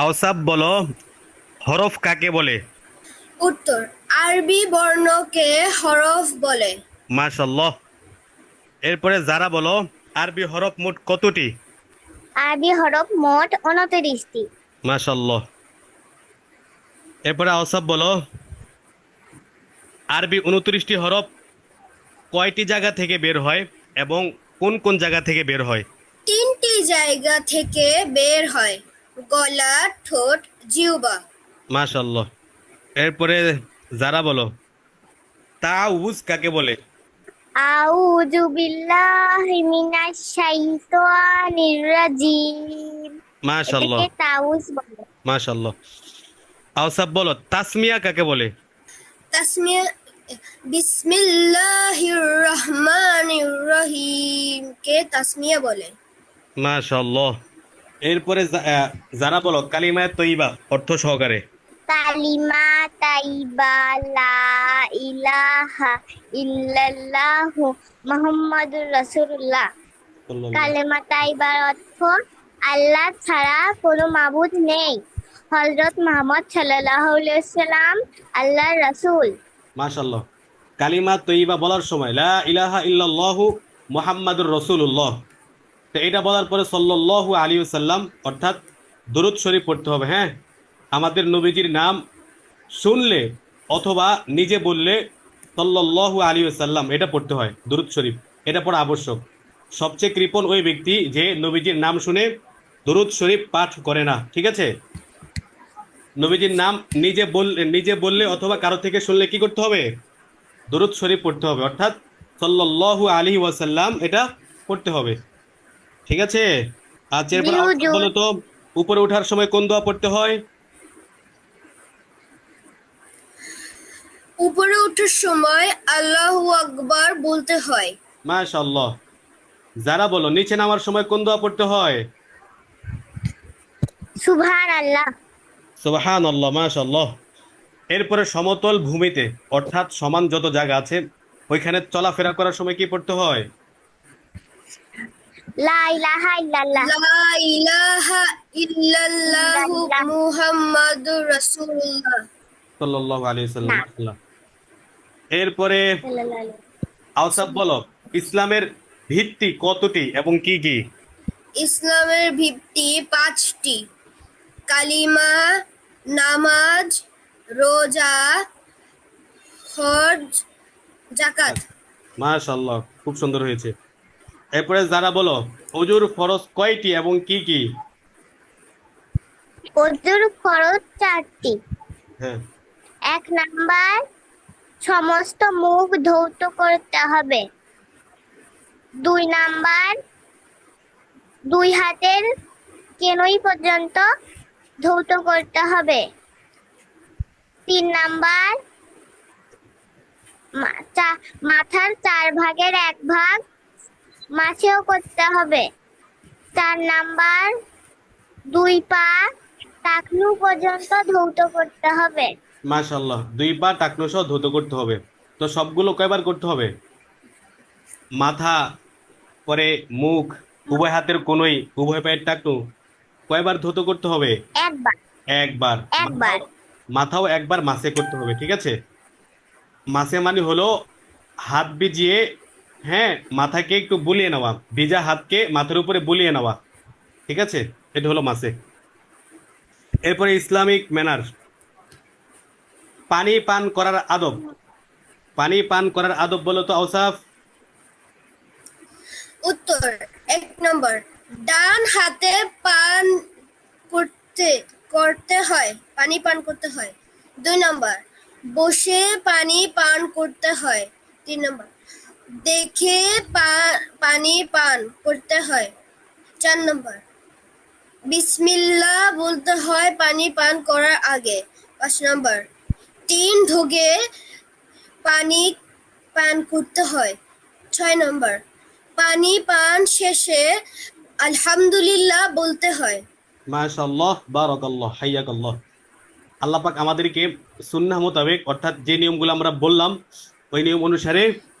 আওসাব বলো হরফ কাকে বলে? উত্তর আরবি বর্ণকে হরফ বলে। মাশাল্লাহ এরপরে যারা বলো আরবি হরফ মোট কতটি? আরবি হরফ মোট উনত্রিশটি। মাশাল্লাহ এরপরে আওসাব বলো আরবি উনত্রিশটি হরফ কয়টি জায়গা থেকে বের হয় এবং কোন কোন জায়গা থেকে বের হয়? তিনটি জায়গা থেকে বের হয়। গলা ঠোঁট জিহ্বা। মাশাল্লাহ এরপরে যারা বলো তাউজ কাকে বলে? আউযু বিল্লাহি মিনাশ শাইতানির রাজিম। মাশাল্লাহ এটাকে তাউজ বলে। মাশাল্লাহ আওসাব বলো তাসমিয়া কাকে বলে? তাসমিয়া বিসমিল্লাহির রহমানির রহিম। কে তাসমিয়া বলে? মাশাল্লাহ এরপরে যারা বলো কালিমায় তৈবা অর্থ সহকারে। কালিমা তাইবা লা ইলাহা ইল্লাল্লাহু মুহাম্মাদুর রাসূলুল্লাহ। কালেমা তাইবার অর্থ আল্লাহ ছাড়া কোনো মাবুদ নেই। হযরত মুহাম্মদ সাল্লাল্লাহু আলাইহি সাল্লাম আল্লাহর রাসূল। মাশাল্লাহ কালিমা তৈবা বলার সময় লা ইলাহা ইল্লাল্লাহু মুহাম্মাদুর রাসূলুল্লাহ। তো এটা বলার পরে সাল্লাল্লাহু আলাইহি সাল্লাম অর্থাৎ দরুদ শরীফ পড়তে হবে হ্যাঁ? আমাদের নবীজির নাম শুনলে অথবা নিজে বললে সাল্লাল্লাহু আলাইহি সাল্লাম এটা পড়তে হয়, দরুদ শরীফ। এটা পড়া আবশ্যক। সবচেয়ে কৃপণ ওই ব্যক্তি যে নবীজির নাম শুনে দরুদ শরীফ পাঠ করে না, ঠিক আছে? নবীজির নাম নিজে বললে নিজে বললে অথবা কারও থেকে শুনলে কি করতে হবে? দরুদ শরীফ পড়তে হবে, অর্থাৎ সাল্লাল্লাহু আলাইহি ওয়াসাল্লাম এটা পড়তে হবে। ঠিক আছে? আচ্ছা এরপর। বলো তো উপরে ওঠার সময় কোন দোয়া পড়তে হয়? উপরে ওঠার সময় আল্লাহু আকবার বলতে হয়। মাশাআল্লাহ। যারা বলো নিচে নামার সময় কোন দোয়া পড়তে হয়? সুবহানাল্লাহ। সুবাহান আল্লাহ মাশাল্লাহ এরপরে সমতল ভূমিতে অর্থাৎ সমান যত জায়গা আছে ওইখানে চলাফেরা করার সময় কি পড়তে হয় লা ইলাহা ইল্লাল্লাহ লা ইলাহা ইল্লাল্লাহু মুহাম্মাদুর রাসূলুল্লাহ সাল্লাল্লাহু আলাইহি সাল্লাম মাশাআল্লাহ। এরপরে সাল্লাল্লাহু আলাইহি আওসাব বলো ইসলামের ভিত্তি কতটি এবং কি কি? ইসলামের ভিত্তি পাঁচটি। কালিমা নামাজ রোজা হজ জাকাত মাশাআল্লাহ খুব সুন্দর হয়েছে। এরপরে যারা বলো অজুর ফরজ কয়টি এবং কি কি? অজুর ফরজ চারটি। হ্যাঁ। এক নাম্বার সমস্ত মুখ ধৌত করতে হবে। দুই নাম্বার দুই হাতের কেনই পর্যন্ত ধৌত করতে হবে। তিন নাম্বার মাথার চার ভাগের এক ভাগ মাছেও করতে হবে। চার নাম্বার দুই পা টাকনু পর্যন্ত ধৌত করতে হবে। মাশাআল্লাহ দুই পা টাকনো সহ ধৌত করতে হবে। তো সবগুলো কয়বার করতে হবে? মাথা পরে মুখ উভয় হাতের কোনোই উভয় পায়ের টাকনু কয়বার ধৌত করতে হবে? একবার। একবার। একবার। মাথাও- মাথাও একবার মাসে করতে হবে ঠিক আছে? মাসে মানে হলো হাত ভিজিয়ে হ্যাঁ মাথাকে একটু বুলিয়ে নেওয়া। ভিজা হাতকে মাথার উপরে বুলিয়ে নেওয়া। ঠিক আছে? এটা হলো মাসে। এরপরে ইসলামিক ম্যানার। পানি পান করার আদব। পানি পান করার আদব বলো তো আউসাফ উত্তর, এক নম্বর। ডান হাতে পান করতে করতে হয়, পানি পান করতে হয়। দুই নম্বর, বসে পানি পান করতে হয়। তিন নম্বর দেখে পানি পান করতে হয়। চার নম্বর। বিসমিল্লা বলতে হয় পানি পান করার আগে। পাঁচ নম্বর। তিন ঢোকে পানি পান করতে হয়। ছয় নম্বর। পানি পান শেষে আলহামদুলিল্লাহ বলতে হয়। মাশাআল্লাহ, বারাকাল্লাহ, হাইয়াকাল্লাহ। আল্লাহ পাক আমাদেরকে সুন্নাহ মোতাবেক, অর্থাৎ যে নিয়মগুলো আমরা বললাম, ওই নিয়ম অনুসারে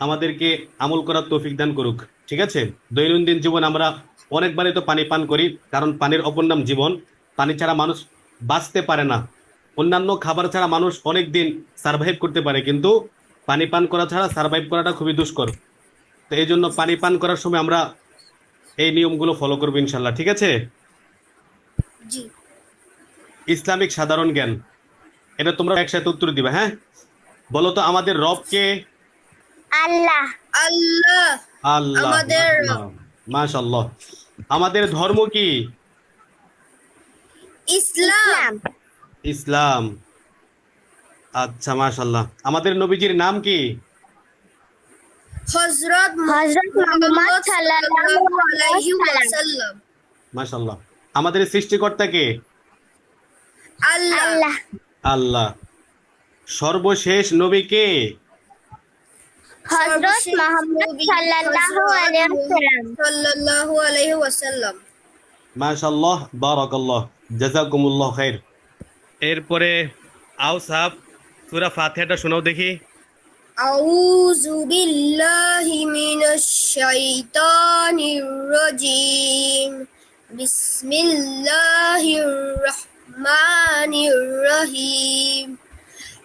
আমাদেরকে আমল করার তৌফিক দান করুক। ঠিক আছে? দৈনন্দিন জীবন আমরা অনেকবারই তো পানি পান করি কারণ পানির অপর নাম জীবন। পানি ছাড়া মানুষ বাঁচতে পারে না। অন্যান্য খাবার ছাড়া মানুষ অনেক দিন সার্ভাইভ করতে পারে কিন্তু পানি পান করা ছাড়া সার্ভাইভ করাটা খুবই দুষ্কর। তো এই জন্য পানি পান করার সময় আমরা এই নিয়মগুলো ফলো করব ইনশাল্লাহ ঠিক আছে? ইসলামিক সাধারণ জ্ঞান। এটা তোমরা একসাথে উত্তর দিবে হ্যাঁ? বলো তো আমাদের রবকে আল্লাহ। আল্লাহ। আল্লাহ আমাদের মাশাল্লাহ আমাদের ধর্ম কি? ইসলাম। ইসলাম। আচ্ছা মাশাল্লাহ আমাদের নবীজির নাম কি? হযরত হযরত মুহাম্মদ সাল্লাল্লাহু আলাইহি ওয়াসাল্লাম মাশাল্লাহ আমাদের সৃষ্টিকর্তা কে? আল্লাহ। আল্লাহ। আল্লাহ। সর্বশেষ নবী কে? হযরত মুহাম্মদ সাল্লাল্লাহু আলাইহি ওয়াসাল্লাম। সাল্লাল্লাহু আলাইহি ওয়াসাল্লাম। মাশাল্লাহ বারাকাল্লাহ জাযাকুমুল্লাহ খাইর। এরপরে আউসাব সূরা ফাতিহাটা শোনাও দেখি। আউযু বিল্লাহি মিনাশ শাইতানির রাজিম। বিসমিল্লাহির রহমানির রহিম।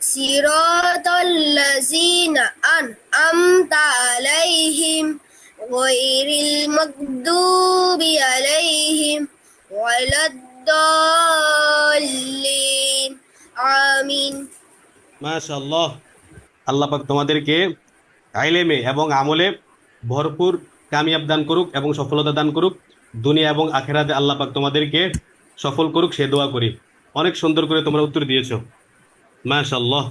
صراط الذين أنعمت عليهم غير المغضوب عليهم ولا الضالين آمين মাশাল্লাহ আল্লাহ পাক তোমাদেরকে আইলেমে এবং আমলে ভরপুর কামিয়াব দান করুক এবং সফলতা দান করুক দুনিয়া এবং আখেরাতে আল্লাহ পাক তোমাদেরকে সফল করুক সে দোয়া করি অনেক সুন্দর করে তোমরা উত্তর দিয়েছো মাশাল্লাহ